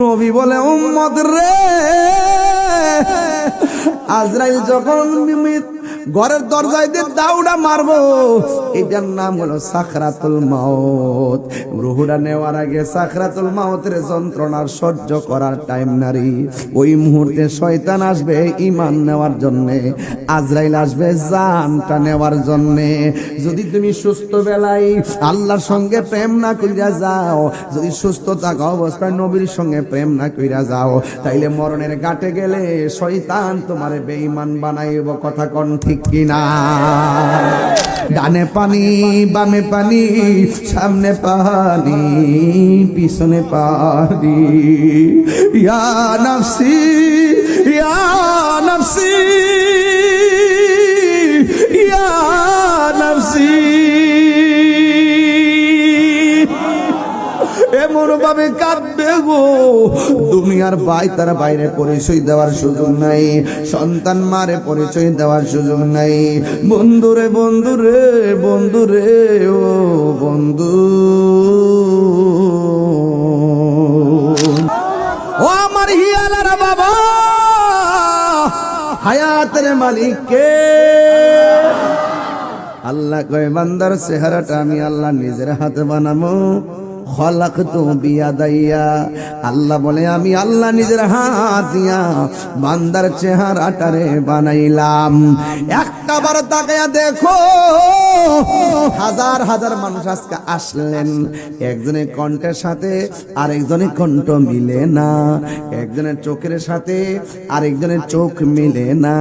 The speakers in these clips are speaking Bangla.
নবী বলে উম্মত রে। আজরাইল যখন মিমিত ঘরের দরজায় দিয়ে দাউডা মারবো। এটার নাম হলো সাখরাতুল মাউত। রুহুটা নেওয়ার আগে সাখরাতুল মাউতের যন্ত্রণার সহ্য করার টাইম নারী। ওই মুহূর্তে শয়তান আসবে ইমান নেওয়ার জন্যে, আজরাইল আসবে জানটা নেওয়ার জন্যে। যদি তুমি সুস্থ বেলায় আল্লাহর সঙ্গে প্রেম না কইরা যাও, যদি সুস্থ থাকা অবস্থায় নবীর সঙ্গে প্রেম না কইরা যাও, তাইলে মরণের গাটে গেলে শয়তান তোমার বেঈমান বানাইব। কথা কোন ঠিক কিনা। ডানে পানি বামে পানি সামনে পানি পিছনে পানি। ইয়া নফসি। এমন ভাবে কাঁদবে গো। দুনিয়ার ভাই তার বাইরে পরিচয় দেওয়ার সুযোগ নাই। সন্তান মারে পরিচয় দেওয়ার সুযোগ নাই। বন্ধুরে বন্ধুরে বন্ধুরে ও বন্ধু। ও আমার হিয়ালারা বাবা, হায়াতের মালিক কে আল্লাহ কয়, বান্দার চেহারাটা আমি আল্লাহ নিজের হাতে বানাবো আল্লাহ বলে, আমি আল্লাহ নিজের হাত দিয়া বান্দার চেহারাটারে বানাইলাম। একটা বার তাকায়া দেখো, হাজার হাজার মানুষ আজকে আসলেন। একজনের কণ্ঠের সাথে আরেকজনের কণ্ঠ মিলে না। একজনের চোখের সাথে আরেকজনের চোখ মিলে না।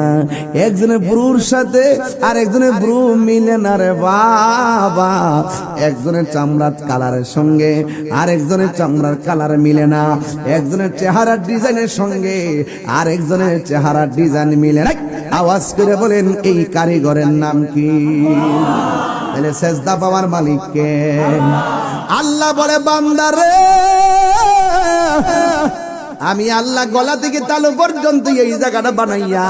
একজনের ব্রুর সাথে আরেকজনের ব্রু মিলে না রে বাবা। একজনের চামড়ার কালারের সঙ্গে আরেকজনের চামড়ার কালার মিলে না। একজনের চেহারার ডিজাইনের সঙ্গে। আরেকজনের চেহারার ডিজাইন মিলে না। আওয়াজ করে বলেন, এই কারিগরের নাম কি? তাহলে সেজদা পাওয়ার মালিককে আল্লাহ বলে বান্দারে আমি আল্লাহ গলা থেকে তালু পর্যন্ত এই জায়গাটা বানাইয়া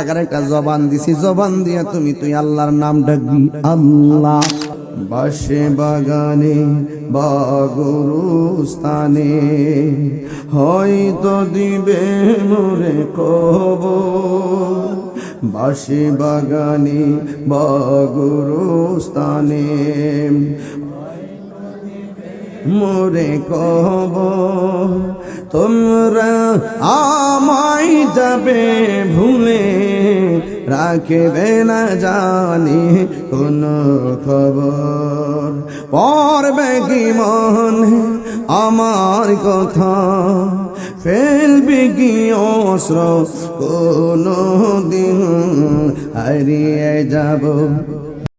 এগারোটা জবান দিছি। জবান দিয়া তুমি, তুই আল্লাহর নাম ডাকবি আল্লাহ। বাসে বাগানে বাগুরু স্থানে হয়তো দিবে মোরে কব বাসে বাগানে বাগুরু স্থানে মোরে কব তোমরা আমায় যাবে ভুলে রাখবে না জানি কোন খবর। পড়বে কি মনে আমার কথা? ফেলবে কি অস্র কোনো দিন হারিয়ে যাব।